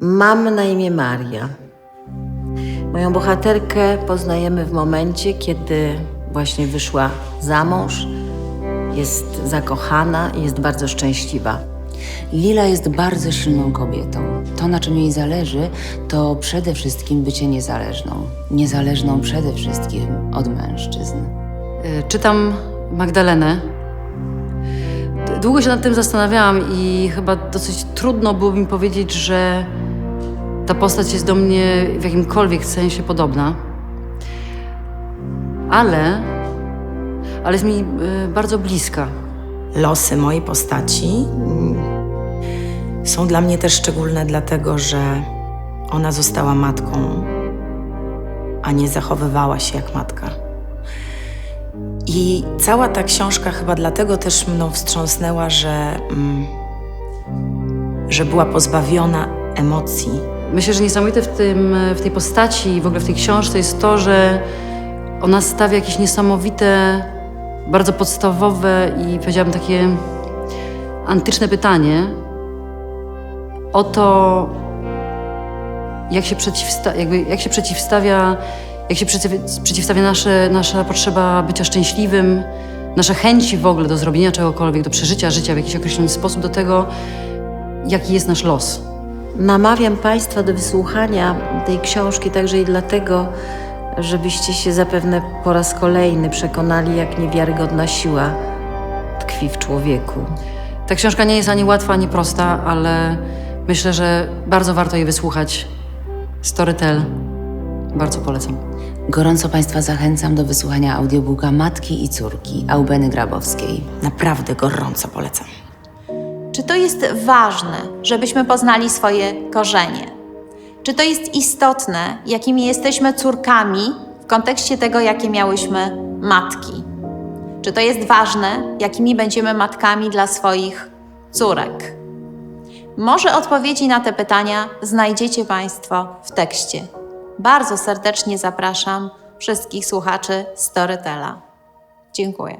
Mam na imię Maria. Moją bohaterkę poznajemy w momencie, kiedy właśnie wyszła za mąż, jest zakochana i jest bardzo szczęśliwa. Lila jest bardzo silną kobietą. To, na czym jej zależy, to przede wszystkim bycie niezależną. Niezależną przede wszystkim od mężczyzn. Y, Czytam Magdalenę. Długo się nad tym zastanawiałam i chyba dosyć trudno było mi powiedzieć, że ta postać jest do mnie w jakimkolwiek sensie podobna. Ale, ale jest mi y, bardzo bliska. Losy mojej postaci są dla mnie też szczególne, dlatego że ona została matką, a nie zachowywała się jak matka. I cała ta książka chyba dlatego też mną wstrząsnęła, że, mm, że była pozbawiona emocji. Myślę, że niesamowite w, tym, w tej postaci i w ogóle w tej książce jest to, że ona stawia jakieś niesamowite, bardzo podstawowe i powiedziałabym takie antyczne pytanie o to, jak się, przeciwsta- jakby, jak się przeciwstawia, jak się przeciw- przeciwstawia nasze, nasza potrzeba bycia szczęśliwym, nasze chęci w ogóle do zrobienia czegokolwiek, do przeżycia życia w jakiś określony sposób, do tego, jaki jest nasz los. Namawiam Państwa do wysłuchania tej książki także i dlatego, żebyście się zapewne po raz kolejny przekonali, jak niewiarygodna siła tkwi w człowieku. Ta książka nie jest ani łatwa, ani prosta, ale myślę, że bardzo warto jej wysłuchać. Storytel. Bardzo polecam. Gorąco Państwa zachęcam do wysłuchania audiobooka Matki i Córki Aubeny Grabowskiej. Naprawdę gorąco polecam. Czy to jest ważne, żebyśmy poznali swoje korzenie? Czy to jest istotne, jakimi jesteśmy córkami w kontekście tego, jakie miałyśmy matki? Czy to jest ważne, jakimi będziemy matkami dla swoich córek? Może odpowiedzi na te pytania znajdziecie Państwo w tekście. Bardzo serdecznie zapraszam wszystkich słuchaczy Storytela. Dziękuję.